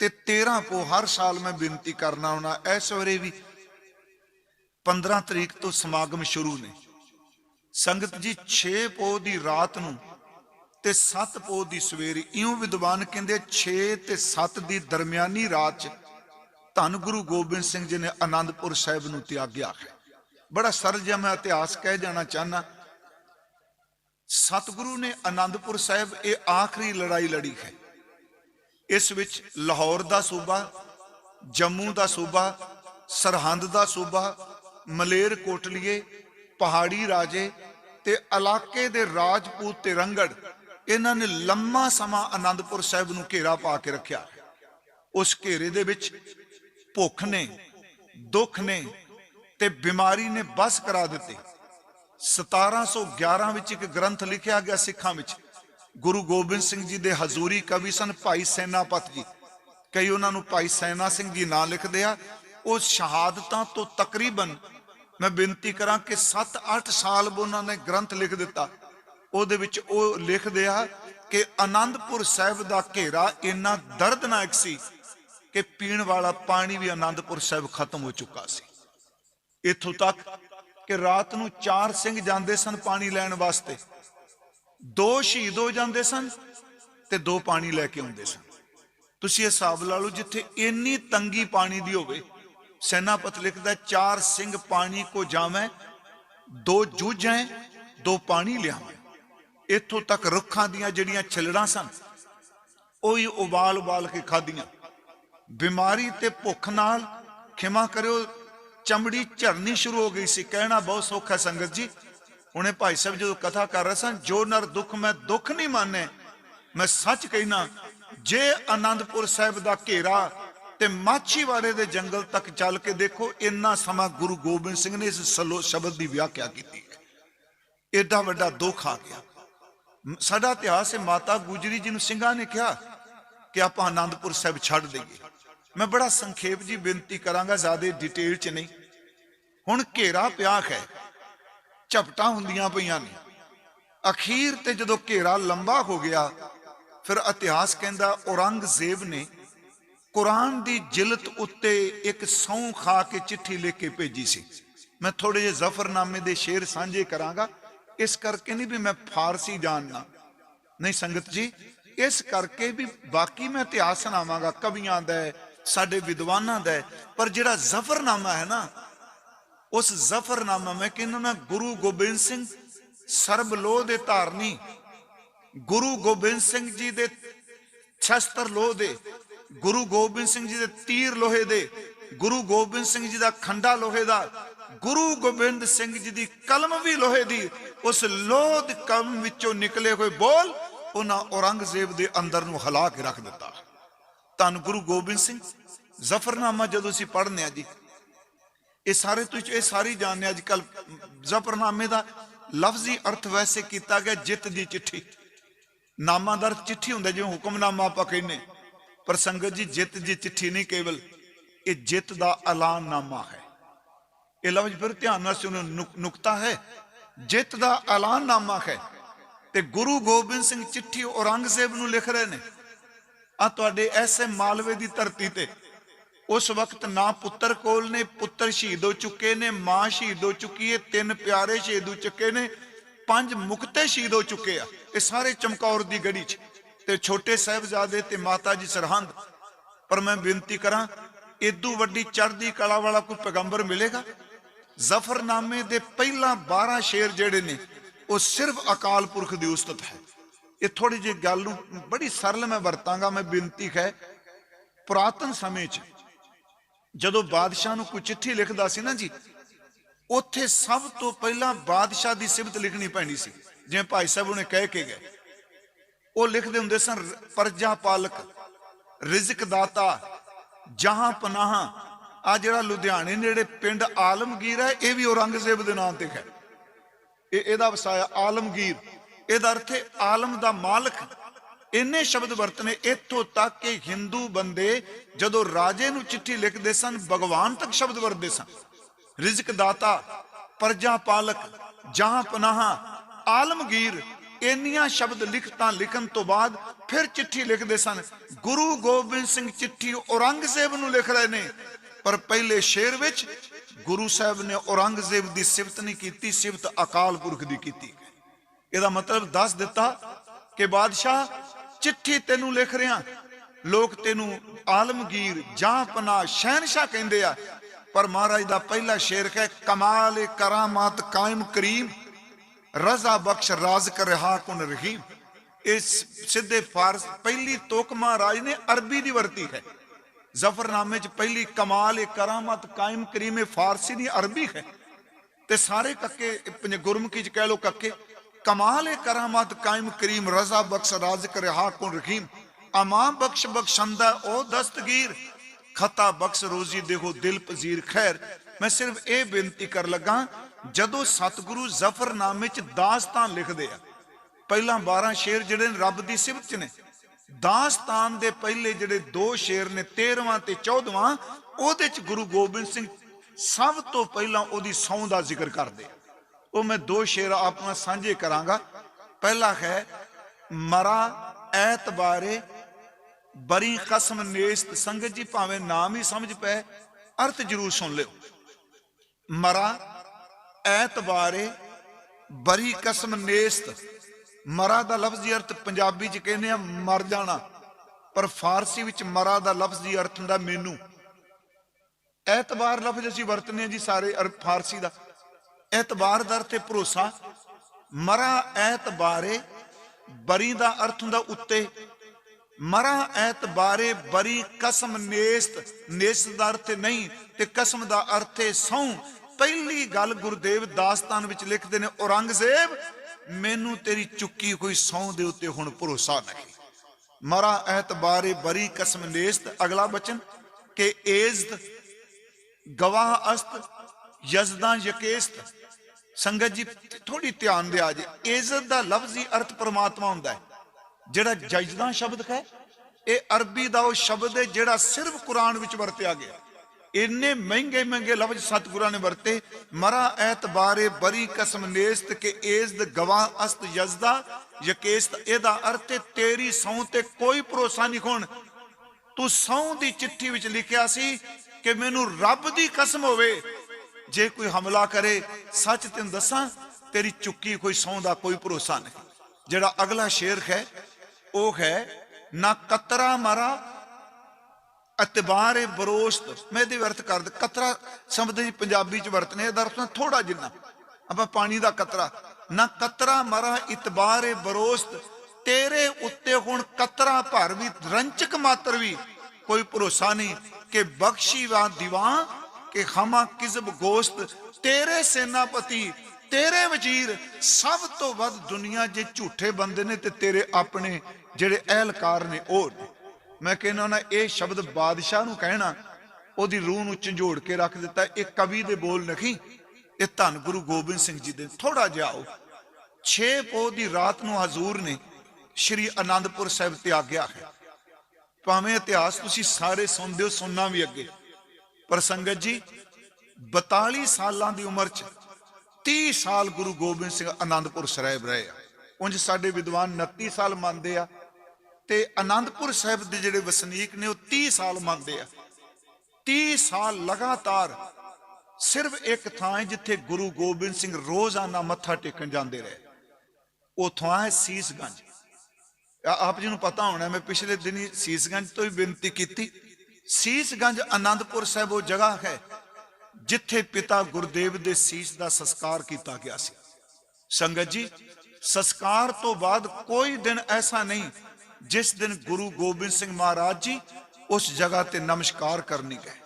ਤੇ 13 ਪੋ ਹਰ ਸਾਲ ਮੈਂ ਬੇਨਤੀ ਕਰਨਾ ਹੁਣਾ, ਇਸ ਵੇਲੇ ਵੀ 15 ਤਰੀਕ ਤੋਂ ਸਮਾਗਮ ਸ਼ੁਰੂ ਨੇ। ਸੰਗਤ ਜੀ 6 ਪੋ ਦੀ ਰਾਤ ਨੂੰ ਤੇ 7 ਪੋ ਦੀ ਸਵੇਰੇ, ਇਉਂ ਵਿਦਵਾਨ ਕਹਿੰਦੇ 6 ਤੇ 7 ਦੀ ਦਰਮਿਆਨੀ ਰਾਤ ਚ ਧੰਨ ਗੁਰੂ ਗੋਬਿੰਦ ਸਿੰਘ ਜੀ ਨੇ ਆਨੰਦਪੁਰ ਸਾਹਿਬ ਨੂੰ ਤਿਆਗਿਆ ਹੈ ਬੜਾ ਸਰਲ ਜਿਹਾ ਮੈਂ ਇਤਿਹਾਸ ਕਹਿ ਜਾਣਾ ਚਾਹਨਾ। ਸਤਿਗੁਰੂ ਨੇ ਆਨੰਦਪੁਰ ਸਾਹਿਬ, ਇਹ ਆਖਰੀ ਲੜਾਈ ਲੜੀ ਹੈ। ਇਸ ਵਿੱਚ ਲਾਹੌਰ ਦਾ ਸੂਬਾ, ਜੰਮੂ ਦਾ ਸੂਬਾ, ਸਰਹੰਦ ਦਾ ਸੂਬਾ, ਮਲੇਰ ਕੋਟਲੀਏ, ਪਹਾੜੀ ਰਾਜੇ ਤੇ ਇਲਾਕੇ ਦੇ ਰਾਜਪੂਤ ਤੇ ਰੰਗੜ ਇਹਨਾਂ ਨੇ ਲੰਮਾ ਸਮਾਂ ਆਨੰਦਪੁਰ ਸਾਹਿਬ ਨੂੰ ਘੇਰਾ ਪਾ ਕੇ ਰੱਖਿਆ। ਉਸ ਘੇਰੇ ਦੇ ਵਿੱਚ ਭੁੱਖ ਨੇ, ਦੁੱਖ ਨੇ ਤੇ ਬਿਮਾਰੀ ਨੇ ਬਸ ਕਰਾ ਦਿੱਤੇ। 1711 ਵਿੱਚ ਇੱਕ ਗ੍ਰੰਥ ਲਿਖਿਆ ਗਿਆ ਸਿੱਖਾਂ ਵਿੱਚ। ਗੁਰੂ ਗੋਬਿੰਦ ਸਿੰਘ ਜੀ ਦੇ ਹਜ਼ੂਰੀ ਕਵੀ ਸਨ, ਭਾਈ ਸੈਨਾਪਤ ਜੀ। ਕਈ ਉਹਨਾਂ ਨੂੰ ਭਾਈ ਸੈਨਾ ਸਿੰਘ ਜੀ ਨਾਂ ਲਿਖਦੇ ਆ। ਉਹ ਸ਼ਹਾਦਤਾਂ ਤੋਂ ਤਕਰੀਬਨ ਮੈਂ ਬੇਨਤੀ ਕਰਾਂ ਕਿ 7-8 ਸਾਲ ਉਹਨਾਂ ਨੇ ਗ੍ਰੰਥ ਲਿਖ ਦਿੱਤਾ। ਉਹਦੇ ਵਿੱਚ ਉਹ ਲਿਖਦੇ ਆ ਕਿ ਆਨੰਦਪੁਰ ਸਾਹਿਬ ਦਾ ਘੇਰਾ ਇੰਨਾ ਦਰਦਨਾਕ ਸੀ ਕਿ ਪੀਣ ਵਾਲਾ ਪਾਣੀ ਵੀ ਆਨੰਦਪੁਰ ਸਾਹਿਬ ਖਤਮ ਹੋ ਚੁੱਕਾ ਸੀ। ਇੱਥੋਂ ਤੱਕ ਕਿ ਰਾਤ ਨੂੰ ਚਾਰ ਸਿੰਘ ਜਾਂਦੇ ਸਨ ਪਾਣੀ ਲੈਣ ਵਾਸਤੇ। ਦੋ ਸ਼ਹੀਦ ਹੋ ਜਾਂਦੇ ਸਨ ਤੇ ਦੋ ਪਾਣੀ ਲੈ ਕੇ ਆਉਂਦੇ ਸਨ। ਤੁਸੀਂ ਹਿਸਾਬ ਲਾ ਲਓ ਜਿੱਥੇ ਇੰਨੀ ਤੰਗੀ ਪਾਣੀ ਦੀ ਹੋਵੇ, ਸੈਨਾਪਤ ਲਿਖਦਾ ਚਾਰ ਸਿੰਘ ਪਾਣੀ ਕੋ ਜਾਵੇਂ, ਦੋ ਜੂਝੈਂ ਦੋ ਪਾਣੀ ਲਿਆਵੇਂ। ਇੱਥੋਂ ਤੱਕ ਰੁੱਖਾਂ ਦੀਆਂ ਜਿਹੜੀਆਂ ਛਿਲੜਾਂ ਸਨ, ਉਹੀ ਉਬਾਲ ਉਬਾਲ ਕੇ ਖਾਧੀਆਂ। ਬਿਮਾਰੀ ਤੇ ਭੁੱਖ ਨਾਲ ਖਿਮਾ ਕਰਿਓ, ਚਮੜੀ ਝਰਨੀ ਸ਼ੁਰੂ ਹੋ ਗਈ ਸੀ। ਕਹਿਣਾ ਬਹੁਤ ਸੌਖਾ ਸੰਗਤ ਜੀ। ਹੁਣੇ ਭਾਈ ਸਾਹਿਬ ਜਦੋਂ ਕਥਾ ਕਰ ਰਹੇ ਸਨ, ਜੋ ਨਰ ਦੁੱਖ ਮੈਂ ਦੁੱਖ ਨਹੀਂ ਮੰਨੇ, ਮੈਂ ਸੱਚ ਕਹਿਣਾ ਜੇ ਆਨੰਦਪੁਰ ਸਾਹਿਬ ਦਾ ਘੇਰਾ ਤੇ ਮਾਛੀਵਾੜੇ ਦੇ ਜੰਗਲ ਤੱਕ ਚੱਲ ਕੇ ਦੇਖੋ, ਇੰਨਾ ਸਮਾਂ ਗੁਰੂ ਗੋਬਿੰਦ ਸਿੰਘ ਨੇ ਇਸ ਸਲੋ ਸ਼ਬਦ ਦੀ ਵਿਆਖਿਆ ਕੀਤੀ। ਹੈ ਏਡਾ ਵੱਡਾ ਦੁੱਖ ਆ ਗਿਆ। ਸਾਡਾ ਇਤਿਹਾਸ ਹੈ, ਮਾਤਾ ਗੁਜਰੀ ਜੀ ਨੂੰ ਸਿੰਘਾਂ ਨੇ ਕਿਹਾ ਕਿ ਆਪਾਂ ਆਨੰਦਪੁਰ ਸਾਹਿਬ ਛੱਡ ਦਈਏ। ਮੈਂ ਬੜਾ ਸੰਖੇਪ ਜੀ ਬੇਨਤੀ ਕਰਾਂਗਾ, ਜ਼ਿਆਦਾ ਡਿਟੇਲ ਚ ਨਹੀਂ। ਹੁਣ ਘੇਰਾ ਪਿਆ ਹੈ। ਝਪਟਾਂ ਹੁੰਦੀਆਂ ਪਈਆਂ ਨੇ। ਅਖੀਰ ਤੇ ਜਦੋਂ ਘੇਰਾ ਲੰਬਾ ਹੋ ਗਿਆ, ਫਿਰ ਇਤਿਹਾਸ ਕਹਿੰਦਾ ਔਰੰਗਜ਼ੇਬ ਨੇ ਕੁਰਾਨ ਦੀ ਜਿਲਤ ਉੱਤੇ ਇੱਕ ਸੌਂ ਖਾ ਕੇ ਚਿੱਠੀ ਲਿਖ ਕੇ ਭੇਜੀ ਸੀ। ਮੈਂ ਥੋੜੇ ਜਿਹੇ ਜ਼ਫਰਨਾਮੇ ਦੇ ਸ਼ੇਰ ਸਾਂਝੇ ਕਰਾਂਗਾ। ਇਸ ਕਰਕੇ ਨਹੀਂ ਵੀ ਮੈਂ ਫਾਰਸੀ ਜਾਣਨਾ। ਨਹੀਂ ਸੰਗਤ ਜੀ, ਇਸ ਕਰਕੇ ਵੀ ਬਾਕੀ ਮੈਂ ਇਤਿਹਾਸ ਸੁਣਾਵਾਂਗਾ। ਕਵੀਆਂ ਦਾ ਸਾਡੇ ਵਿਦਵਾਨਾਂ ਦਾ ਪਰ ਜਿਹੜਾ ਜ਼ਫਰਨਾਮਾ ਹੈ ਨਾ ਉਸ ਜ਼ਫਰਨਾਮਾ ਮੈਂ ਕਹਿੰਦਾ ਨਾ, ਗੁਰੂ ਗੋਬਿੰਦ ਸਿੰਘ ਸਰਬ ਲੋਹ ਦੇ ਧਾਰਨੀ, ਗੁਰੂ ਗੋਬਿੰਦ ਸਿੰਘ ਜੀ ਦੇ ਸ਼ਸਤਰ ਲੋਹ ਦੇ, ਗੁਰੂ ਗੋਬਿੰਦ ਸਿੰਘ ਜੀ ਦੇ ਤੀਰ ਲੋਹੇ ਦੇ, ਗੁਰੂ ਗੋਬਿੰਦ ਸਿੰਘ ਜੀ ਦਾ ਖੰਡਾ ਲੋਹੇ ਦਾ, ਗੁਰੂ ਗੋਬਿੰਦ ਸਿੰਘ ਜੀ ਦੀ ਕਲਮ ਵੀ ਲੋਹੇ ਦੀ, ਉਸ ਲੋਹ ਦੀ ਕਲਮ ਵਿੱਚੋਂ ਨਿਕਲੇ ਹੋਏ ਬੋਲ ਉਹਨਾਂ ਔਰੰਗਜ਼ੇਬ ਦੇ ਅੰਦਰ ਨੂੰ ਹਿਲਾ ਕੇ ਰੱਖ ਦਿੱਤਾ। ਧੰਨ ਗੁਰੂ ਗੋਬਿੰਦ ਸਿੰਘ, ਜ਼ਫਰਨਾਮਾ ਜਦੋਂ ਅਸੀਂ ਪੜ੍ਹਨੇ ਆ ਜੀ ਇਹ ਸਾਰੇ ਤੁਸੀਂ, ਇਹ ਸਾਰੀ ਜਾਣਦੇ ਅੱਜ ਕੱਲ ਜ਼ਫਰਨਾਮੇ ਦਾ ਲਫ਼ਜ਼ੀ ਅਰਥ ਵੈਸੇ ਕੀਤਾ ਗਿਆ ਜਿੱਤ ਦੀ ਚਿੱਠੀ। ਨਾਮਾਦਾਰ ਚਿੱਠੀ ਹੁੰਦਾ, ਜਿਵੇਂ ਹੁਕਮਨਾਮਾ ਆਪਾਂ ਕਹਿੰਨੇ ਪਰ ਸੰਗਤ ਜੀ, ਜਿੱਤ ਦੀ ਚਿੱਠੀ ਨਹੀਂ ਕੇਵਲ ਇਹ ਜਿੱਤ ਦਾ ਐਲਾਨਨਾਮਾ ਹੈ। ਇਹ ਲਫ਼ਜ਼ ਫਿਰ ਧਿਆਨ ਨਾਲ ਸੁਣੋ, ਨੁਕ- ਨੁਕਤਾ ਹੈ। ਜਿੱਤ ਦਾ ਐਲਾਨਨਾਮਾ ਹੈ। ਤੇ ਗੁਰੂ ਗੋਬਿੰਦ ਸਿੰਘ ਚਿੱਠੀ ਔਰੰਗਜ਼ੇਬ ਨੂੰ ਲਿਖ ਰਹੇ ਨੇ, ਆ ਤੁਹਾਡੇ ਐਸੇ ਮਾਲਵੇ ਦੀ ਧਰਤੀ ਤੇ ਉਸ ਵਕਤ ਨਾ ਪੁੱਤਰ ਕੋਲ ਨੇ, ਪੁੱਤਰ ਸ਼ਹੀਦ ਹੋ ਚੁੱਕੇ ਨੇ, ਮਾਂ ਸ਼ਹੀਦ ਹੋ ਚੁੱਕੀ ਹੈ ਤਿੰਨ ਪਿਆਰੇ ਸ਼ਹੀਦ ਹੋ ਚੁੱਕੇ ਨੇ, ਪੰਜ ਮੁਕਤੇ ਸ਼ਹੀਦ ਹੋ ਚੁੱਕੇ ਆ, ਇਹ ਸਾਰੇ ਚਮਕੌਰ ਦੀ ਗੜੀ 'ਚ। ਤੇ ਛੋਟੇ ਸਾਹਿਬਜ਼ਾਦੇ ਤੇ ਮਾਤਾ ਜੀ ਸਰਹੰਦ, ਪਰ ਮੈਂ ਬੇਨਤੀ ਕਰਾਂ ਇਦੋਂ ਵੱਡੀ ਚੜ੍ਹਦੀ ਕਲਾ ਵਾਲਾ ਕੋਈ ਪੈਗੰਬਰ ਮਿਲੇਗਾ? ਜ਼ਫਰਨਾਮੇ ਦੇ ਪਹਿਲਾਂ 12 ਸ਼ੇਰ ਜਿਹੜੇ ਨੇ, ਉਹ ਸਿਰਫ ਅਕਾਲ ਪੁਰਖ ਦੀ ਉਸਤਤ ਹੈ। ਇਹ ਥੋੜੀ ਜਿਹੀ ਗੱਲ ਨੂੰ ਬੜੀ ਸਰਲ ਮੈਂ ਵਰਤਾਂਗਾ, ਮੈਂ ਬੇਨਤੀ ਹੈ, ਪੁਰਾਤਨ ਸਮੇਂ 'ਚ ਜਦੋਂ ਬਾਦਸ਼ਾਹ ਨੂੰ ਕੋਈ ਚਿੱਠੀ ਲਿਖਦਾ ਸੀ ਨਾ ਜੀ, ਉੱਥੇ ਸਭ ਤੋਂ ਪਹਿਲਾਂ ਬਾਦਸ਼ਾਹ ਦੀ ਸਿਫਤ ਲਿਖਣੀ ਪੈਣੀ ਸੀ। ਜਿਵੇਂ ਭਾਈ ਸਾਹਿਬ ਉਹਨੇ ਕਹਿ ਕੇ ਗਏ। ਉਹ ਲਿਖਦੇ ਹੁੰਦੇ ਸਨ, ਪਰਜਾ ਪਾਲਕ, ਰਿਜ਼ਕ ਦਾਤਾ, ਜਹਾਂ ਪਨਾਹ। ਆ ਜਿਹੜਾ ਲੁਧਿਆਣੇ ਨੇੜੇ ਪਿੰਡ ਆਲਮਗੀਰ ਹੈ, ਇਹ ਵੀ ਔਰੰਗਜ਼ੇਬ ਦੇ ਨਾਮ ਤੇ ਹੈ। ਇਹ ਇਹਦਾ ਵਸਾਇਆ ਆਲਮਗੀਰ। ਇਹਦਾ ਅਰਥ ਹੈ ਆਲਮ ਦਾ ਮਾਲਕ। ਇੰਨੇ ਸ਼ਬਦ ਵਰਤਨੇ ਇੱਥੋਂ ਤੱਕ ਕਿ ਹਿੰਦੂ ਬੰਦੇ ਜਦੋਂ ਰਾਜੇ ਨੂੰ ਚਿੱਠੀ ਲਿਖਦੇ ਸਨ, ਭਗਵਾਨ ਤੱਕ ਸ਼ਬਦ ਵਰਤਦੇ ਸਨ। ਰਿਜ਼ਕ ਦਾਤਾ, ਪਰਜਾ ਪਾਲਕ, ਜਹਾਂ ਪਨਾਹ, ਆਲਮਗੀਰ, ਇੰਨੀਆਂ ਸ਼ਬਦ ਲਿਖਤਾਂ ਲਿਖਣ ਤੋਂ ਬਾਅਦ ਫਿਰ ਚਿੱਠੀ ਲਿਖਦੇ ਸਨ। ਗੁਰੂ ਗੋਬਿੰਦ ਸਿੰਘ ਚਿੱਠੀ ਔਰੰਗਜ਼ੇਬ ਨੂੰ ਲਿਖ ਰਹੇ ਨੇ। ਪਰ ਪਹਿਲੇ ਸ਼ੇਰ ਵਿੱਚ ਗੁਰੂ ਸਾਹਿਬ ਨੇ ਔਰੰਗਜ਼ੇਬ ਦੀ ਸਿਫਤ ਨਹੀਂ ਕੀਤੀ, ਸਿਫਤ ਅਕਾਲ ਪੁਰਖ ਦੀ ਕੀਤੀ। ਇਹਦਾ ਮਤਲਬ ਦੱਸ ਦਿੱਤਾ ਕਿ ਬਾਦਸ਼ਾਹ ਚਿੱਠੀ ਤੈਨੂੰ ਲਿਖ ਰਿਹਾ। ਲੋਕ ਤੈਨੂੰ ਆਲਮਗੀਰ, ਜਾਂ ਪਨਾ ਸ਼ਹਿਨशाह ਕਹਿੰਦੇ ਆ। ਪਰ ਮਹਾਰਾਜ ਦਾ ਪਹਿਲਾ ਸ਼ੇਰ ਹੈ, ਕਮਾਲ ਕਰਾਮਾਤ ਕਾਇਮ ਕਰੀਮ, ਰਜ਼ਾ ਬਖਸ਼ ਰਾਜ਼ ਕਰ ਰਹਾ ਕੁਨ ਰਹੀਮ। ਇਸ ਸਿੱਧੇ ਫਾਰਸ, ਪਹਿਲੀ ਤੋਕ ਮਹਾਰਾਜ ਨੇ ਅਰਬੀ ਦੀ ਵਰਤੀ ਹੈ। ਜ਼ਫਰਨਾਮੇ ਚ ਪਹਿਲੀ ਕਮਾਲ ਕਰਾਮਤ ਕਾਇਮ ਕਰੀਮ ਇਹ ਫਾਰਸੀ ਦੀ ਅਰਬੀ ਹੈ। ਤੇ ਸਾਰੇ ਕੱਕੇ ਪੰਜ ਗੁਰਮੁਖੀ ਚ ਕਹਿ ਲੋ ਕੱਕੇ ਕਮਾਲ ਕਰਾਮਾਤ ਕਾਇਮ ਕਰੀਮ ਰਜ਼ਾ ਬਖਸ਼ ਰਾਜ਼ ਕਰ ਰਹਾ ਕੁਨ ਰਹੀਮ ਅਮਾ ਬਖਸ਼ ਬਖਸ਼ੰਦਾ ਉਹ ਖਤਾ ਬਖਸ਼ ਰੋਜ਼ੀ ਦੇਖੋ ਦਿਲ ਪਜ਼ੀਰ ਖੈਰ ਮੈਂ ਸਿਰਫ ਇਹ ਬੇਨਤੀ ਕਰ ਲੱਗਾ ਜਦੋਂ ਸਤਿਗੁਰੂ ਜ਼ਫਰਨਾਮੇ ਚ ਦਾਸਤਾਨ ਲਿਖਦੇ ਆ ਪਹਿਲਾਂ 12 ਸ਼ੇਰ ਜਿਹੜੇ ਨੇ ਰੱਬ ਦੀ ਸਿਫਤ ਚ ਨੇ ਦਾਸਤਾਨ ਦੇ ਪਹਿਲੇ ਜਿਹੜੇ ਦੋ ਸ਼ੇਰ ਨੇ 13ਵਾਂ ਤੇ 14ਵਾਂ ਉਹਦੇ ਚ ਗੁਰੂ ਗੋਬਿੰਦ ਸਿੰਘ ਸਭ ਤੋਂ ਪਹਿਲਾਂ ਉਹਦੀ ਸੌਂ ਦਾ ਜ਼ਿਕਰ ਕਰਦੇ ਆ ਉਹ ਮੈਂ ਦੋ ਸ਼ੇਰ ਆਪਣਾ ਸਾਂਝੇ ਕਰਾਂਗਾ। ਪਹਿਲਾ ਹੈ, ਮਰਾ ਐਤਬਾਰੇ ਬਰੀ ਕਸਮ ਨੇਸਤ ਸੰਗਤ ਜੀ, ਭਾਵੇਂ ਨਾਮ ਹੀ ਸਮਝ ਪਏ ਅਰਥ ਜ਼ਰੂਰ ਸੁਣ ਲਿਓ। ਮਰਾ ਐਤਬਾਰੇ ਬਰੀ ਕਸਮ ਨੇਸਤ, ਮਰਾ ਦਾ ਲਫ਼ਜ਼ੀ ਅਰਥ ਪੰਜਾਬੀ ਚ ਕਹਿੰਦੇ ਆ, ਮਰ ਜਾਣਾ। ਪਰ ਫਾਰਸੀ ਵਿੱਚ ਮਰਾ ਦਾ ਲਫ਼ਜ਼ੀ ਅਰਥ ਹੁੰਦਾ, ਮੈਨੂੰ। ਐਤਬਾਰ ਲਫ਼ਜ਼ ਅਸੀਂ ਵਰਤਨੇ ਆ ਜੀ ਸਾਰੇ ਅਰਬ ਫਾਰਸੀ ਦਾ। ਐਤਬਾਰ ਦਾ ਅਰਥ ਭਰੋਸਾ, ਮਰਾ ਐਤਬਾਰੇ ਬਰੀ ਦਾ ਅਰਥ ਹੁੰਦਾ ਉੱਤੇ। ਮਰਾ ਐਤਬਾਰੇ ਬਰੀ ਕਸਮ ਨੇਸਤ ਨੇਸਤ ਦਾ ਅਰਥ ਨਹੀਂ ਤੇ ਕਸਮ ਦਾ ਅਰਥ ਹੈ ਸੌ ਪਹਿਲੀ ਗੱਲ ਗੁਰਦੇਵ ਦਾਸਤਾਨ ਵਿੱਚ ਲਿਖਦੇ ਨੇ, ਔਰੰਗਜ਼ੇਬ, ਮੈਨੂੰ ਤੇਰੀ ਚੁੱਕੀ ਕੋਈ ਸੌ ਦੇ ਉੱਤੇ ਹੁਣ ਭਰੋਸਾ ਨਹੀਂ। ਮਰਾ ਐਤਬਾਰੇ ਬਰੀ ਕਸਮ ਨੇਸਤ, ਅਗਲਾ ਬਚਨ, ਕਿ ਏਜ਼ਤ ਗਵਾਹ ਅਸਤ ਯਜ਼ਦਾਂ ਯਕੇਸਤ। ਸੰਗਤ ਜੀ ਥੋੜੀ ਧਿਆਨ ਦਿਆ ਜੇ। ਇੱਜ਼ਤ ਦਾ ਲਫ਼ਜ਼ੀ ਅਰਥ ਪਰਮਾਤਮਾ ਹੁੰਦਾ ਹੈ। ਜਿਹੜਾ ਜਜਦਾਂ ਸ਼ਬਦ ਹੈ, ਇਹ ਅਰਬੀ ਦਾ ਉਹ ਸ਼ਬਦ ਹੈ ਜਿਹੜਾ ਸਿਰਫ ਕੁਰਾਨ ਵਿੱਚ ਵਰਤਿਆ ਗਿਆ। ਇੰਨੇ ਮਹਿੰਗੇ ਮਹਿੰਗੇ ਲਫ਼ਜ਼ ਸਤਿਗੁਰਾਂ ਨੇ ਵਰਤੇ। ਮਰਾ ਐਤਬਾਰੇ ਬਰੀ ਕਸਮ ਨੇਸਤ ਕਿ ਏਜ਼ਦ ਗਵਾਹ ਅਸਤ ਯਜ਼ਦਾ ਯਕੇਸਤ। ਇਹਦਾ ਅਰਥ ਹੈ, ਤੇਰੀ ਸੌਂ ਤੇ ਕੋਈ ਭਰੋਸਾ ਨਹੀਂ ਹੋਣ ਤੂੰ ਸੌਂ ਦੀ ਚਿੱਠੀ ਵਿੱਚ ਲਿਖਿਆ ਸੀ ਕਿ ਮੈਨੂੰ ਰੱਬ ਦੀ ਕਸਮ ਹੋਵੇ। ਜੇ ਕੋਈ ਹਮਲਾ ਕਰੇ, ਸੱਚ ਤੈਨੂੰ ਦੱਸਾਂ, ਤੇਰੀ ਚੁੱਕੀ ਕੋਈ ਸੌਂ ਦਾ ਕੋਈ ਭਰੋਸਾ ਨਹੀਂ। ਜਿਹੜਾ ਅਗਲਾ ਸ਼ੇਰ ਹੈ, ਉਹ ਹੈ, ਨਾ ਕਤਰਾ ਮਾਰਾ ਅਤਬਾਰ ਬਰੋਸਤ। ਮੈਂ ਇਹਦੇ ਅਰਥ ਕਰ ਕਤਰਾ ਸ਼ਬਦ ਜੀ, ਪੰਜਾਬੀ ਚ ਵਰਤਨੇ ਇਹਦਾ ਅਰਥ ਥੋੜਾ ਜਿੰਨਾ। ਆਪਾਂ ਪਾਣੀ ਦਾ ਕਤਰਾ, ਨਾ ਕਤਰਾ ਮਰਾ ਇਤਬਾਰ ਬਰੋਸਤ। ਤੇਰੇ ਉੱਤੇ ਹੁਣ ਕਤਰਾ ਭਰ ਵੀ, ਰੰਚਕ ਮਾਤਰ ਵੀ ਕੋਈ ਭਰੋਸਾ ਨਹੀਂ ਕਿ ਬਖਸ਼ੀ ਵਾ ਦੀਵਾਨ ਕਿ ਖਮਾ ਕਿਜ਼ਬ ਗੋਸ਼ਤ, ਤੇਰੇ ਸੈਨਾਪਤੀ, ਤੇਰੇ ਵਜ਼ੀਰ, ਸਭ ਤੋਂ ਵੱਧ ਦੁਨੀਆ ਜੇ ਝੂਠੇ ਬੰਦੇ ਨੇ ਤੇ ਤੇਰੇ ਆਪਣੇ ਜਿਹੜੇ ਅਹਿਲਕਾਰ ਨੇ ਉਹ ਮੈਂ ਕਹਿੰਦਾ ਨਾ, ਇਹ ਸ਼ਬਦ ਬਾਦਸ਼ਾਹ ਨੂੰ ਕਹਿਣਾ, ਉਹਦੀ ਰੂਹ ਨੂੰ ਝੰਜੋੜ ਕੇ ਰੱਖ ਦਿੱਤਾ, ਇਹ ਕਵੀ ਦੇ ਬੋਲ ਨਹੀਂ, ਇਹ ਧੰਨ ਗੁਰੂ ਗੋਬਿੰਦ ਸਿੰਘ ਜੀ ਦੇ। ਥੋੜਾ ਜਿਹਾ ਆਓ। 6 ਪੋ ਦੀ ਰਾਤ ਨੂੰ ਹਜ਼ੂਰ ਨੇ ਸ਼੍ਰੀ ਅਨੰਦਪੁਰ ਸਾਹਿਬ ਤੇ ਆ ਗਿਆ ਹੈ। ਭਾਵੇਂ ਇਤਿਹਾਸ ਤੁਸੀਂ ਸਾਰੇ ਸੁਣਦੇ ਹੋ, ਸੁਣਨਾ ਵੀ ਅੱਗੇ। ਪਰ ਸੰਗਤ ਜੀ 42 ਸਾਲਾਂ ਦੀ ਉਮਰ 'ਚ 30 ਸਾਲ ਗੁਰੂ ਗੋਬਿੰਦ ਸਿੰਘ ਆਨੰਦਪੁਰ ਸਾਹਿਬ ਰਹੇ ਆ। ਉਂਝ ਸਾਡੇ ਵਿਦਵਾਨ 29 ਸਾਲ ਮੰਨਦੇ ਆ ਤੇ ਆਨੰਦਪੁਰ ਸਾਹਿਬ ਦੇ ਜਿਹੜੇ ਵਸਨੀਕ ਨੇ, ਉਹ 30 ਸਾਲ ਮੰਨਦੇ ਆ। 30 ਸਾਲ ਲਗਾਤਾਰ ਸਿਰਫ ਇੱਕ ਥਾਂ ਹੈ ਜਿੱਥੇ ਗੁਰੂ ਗੋਬਿੰਦ ਸਿੰਘ ਰੋਜ਼ਾਨਾ ਮੱਥਾ ਟੇਕਣ ਜਾਂਦੇ ਰਹੇ। ਉਹ ਥਾਂ ਹੈ ਸੀਸਗੰਜ। ਆਪ ਜੀ ਨੂੰ ਪਤਾ ਹੋਣਾ, ਮੈਂ ਪਿਛਲੇ ਦਿਨੀ ਸੀਸਗੰਜ ਤੋਂ ਹੀ ਬੇਨਤੀ ਕੀਤੀ। ਸੀਸਗੰਜ ਆਨੰਦਪੁਰ ਸਾਹਿਬ ਉਹ ਜਗ੍ਹਾ ਹੈ ਜਿੱਥੇ ਪਿਤਾ ਗੁਰਦੇਵ ਦੇ ਸੀਸ ਦਾ ਸੰਸਕਾਰ ਕੀਤਾ ਗਿਆ ਸੀ। ਸੰਗਤ ਜੀ, ਸੰਸਕਾਰ ਤੋਂ ਬਾਅਦ ਕੋਈ ਦਿਨ ਐਸਾ ਨਹੀਂ ਜਿਸ ਦਿਨ ਗੁਰੂ ਗੋਬਿੰਦ ਸਿੰਘ ਮਹਾਰਾਜ ਜੀ ਉਸ ਜਗ੍ਹਾ ਤੇ ਨਮਸਕਾਰ ਕਰਨੀ ਗਏ।